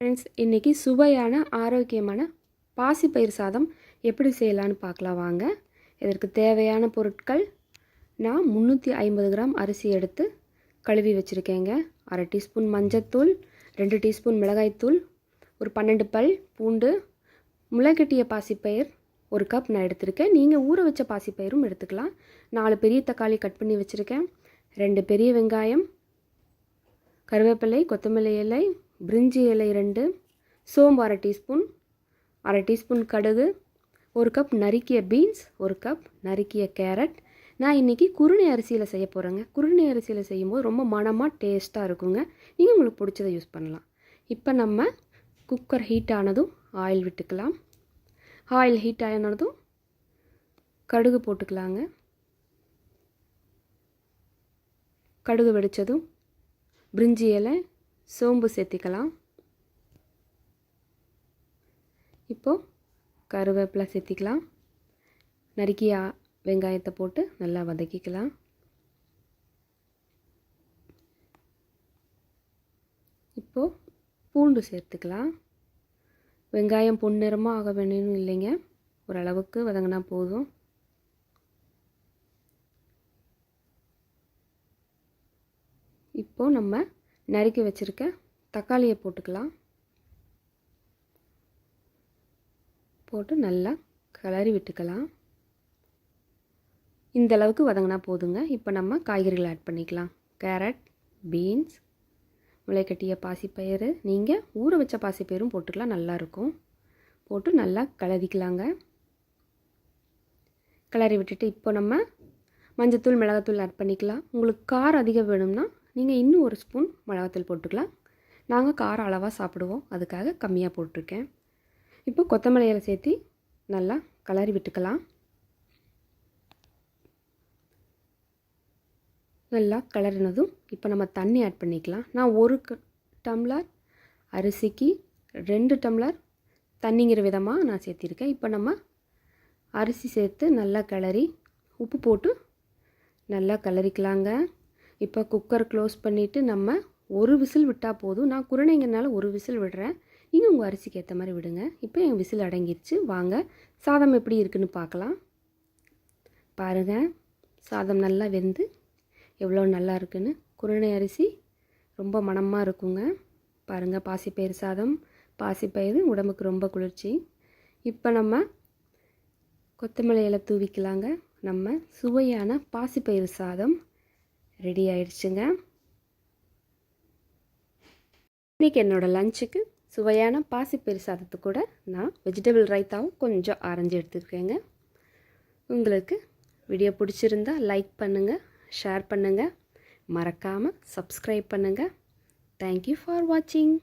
Friends இன்றைக்கி சுவையான ஆரோக்கியமான பாசிப்பயிர் சாதம் எப்படி செய்யலான்னு பார்க்கலாம் வாங்க. இதற்கு தேவையான பொருட்கள் நான் முந்நூற்றி ஐம்பது கிராம் அரிசி எடுத்து கழுவி வச்சுருக்கேங்க. அரை டீஸ்பூன் மஞ்சத்தூள் ரெண்டு டீஸ்பூன் மிளகாய்த்தூள் ஒரு பன்னெண்டு பல் பூண்டு முளைக்கட்டிய பாசிப்பயிர் ஒரு கப் நான் எடுத்திருக்கேன். நீங்கள் ஊற வச்ச பாசிப்பயிரும் எடுத்துக்கலாம். நாலு பெரிய தக்காளி கட் பண்ணி வச்சுருக்கேன். ரெண்டு பெரிய வெங்காயம் கருவேப்பிலை கொத்தமல்லி இலை பிரிஞ்சி இலை ரெண்டு சோம்பு அரை டீஸ்பூன் அரை டீஸ்பூன் கடுகு ஒரு கப் நறுக்கிய பீன்ஸ் ஒரு கப் நறுக்கிய கேரட். நான் இன்றைக்கி குருணை அரிசியில் செய்ய போகிறேங்க குருணை அரிசியில் செய்யும்போது ரொம்ப மணமாக டேஸ்ட்டாக இருக்குங்க. நீங்கள் உங்களுக்கு பிடிச்சதை யூஸ் பண்ணலாம். இப்போ நம்ம குக்கர் ஹீட் ஆனதும் ஆயில் விட்டுக்கலாம். ஆயில் ஹீட் ஆனதும் கடுகு போட்டுக்கலாங்க. கடுகு வெடித்ததும் பிரிஞ்சி இலை சோம்பு சேர்த்திக்கலாம். இப்போது கருவேப்பிலை சேர்த்திக்கலாம். நறுக்கிய வெங்காயத்தை போட்டு நல்லா வதக்கிக்கலாம். இப்போது பூண்டு சேர்த்துக்கலாம். வெங்காயம் பொன்னிறமாக ஆக வேணும்னு இல்லைங்க. ஓரளவுக்கு வதங்கினா போதும். இப்போது நம்ம நறுக்கி வச்சுருக்க தக்காளியை போட்டுக்கலாம். போட்டு நல்லா கிளறி விட்டுக்கலாம். இந்த அளவுக்கு வதங்கினா போதுங்க. இப்போ நம்ம காய்கறிகள் ஆட் பண்ணிக்கலாம். கேரட் பீன்ஸ் முளைக்கட்டிய பாசிப்பயிறு. நீங்கள் ஊற வச்ச பாசிப்பயிரும் போட்டுக்கலாம். நல்லாயிருக்கும் போட்டு நல்லா கிளறிக்கலாங்க. கிளறி விட்டுட்டு இப்போ நம்ம மஞ்சத்தூள் மிளகாத்தூள் ஆட் பண்ணிக்கலாம். உங்களுக்கு காரம் அதிகம் வேணும்னா நீங்கள் இன்னும் ஒரு ஸ்பூன் மிளகாத்தூள் போட்டுக்கலாம். நாங்கள் காரம் அளவாக சாப்பிடுவோம். அதுக்காக கம்மியாக போட்டிருக்கேன். இப்போ கொத்தமல்லி சேர்த்து நல்லா கலரி விட்டுக்கலாம். நல்லா கலரினதும் இப்போ நம்ம தண்ணி ஆட் பண்ணிக்கலாம். நான் ஒரு டம்ளர் அரிசிக்கு ரெண்டு டம்ளர் தண்ணிங்கிற விதமாக நான் சேர்த்திருக்கேன். இப்போ நம்ம அரிசி சேர்த்து நல்லா கிளறி உப்பு போட்டு நல்லா கிளறிக்கலாங்க. இப்போ குக்கர் க்ளோஸ் பண்ணிவிட்டு நம்ம ஒரு விசில் விட்டால் போதும். நான் குருணைங்கனால ஒரு விசில் விடுறேன். நீங்கள் உங்கள் அரிசிக்கு ஏற்ற மாதிரி விடுங்க. இப்போ என் விசில் அடங்கிருச்சு. வாங்க சாதம் எப்படி இருக்குன்னு பார்க்கலாம். பாருங்கள் சாதம் நல்லா வெந்து எவ்வளோ நல்லா இருக்குன்னு. குருணை அரிசி ரொம்ப மணமாக இருக்குங்க. பாருங்கள் பாசிப்பயிறு சாதம் பாசிப்பயிறு உடம்புக்கு ரொம்ப குளிர்ச்சி. இப்போ நம்ம கொத்தமல்லி இலை தூவிக்கலாங்க. நம்ம சுவையான பாசிப்பயிறு சாதம். ரெடி ஆயிடுச்சுங்க. இன்றைக்கி என்னோடய லஞ்சுக்கு சுவையான பாசிப்பயிறு சாதத்து கூட நான் வெஜிடபிள் ரைத்தாவும் கொஞ்சம் ஆரஞ்சு எடுத்துருக்கேங்க. உங்களுக்கு வீடியோ பிடிச்சிருந்தா லைக் பண்ணுங்கள் ஷேர் பண்ணுங்கள் மறக்காமல் சப்ஸ்கிரைப் பண்ணுங்கள் தேங்க்யூ ஃபார் வாட்சிங்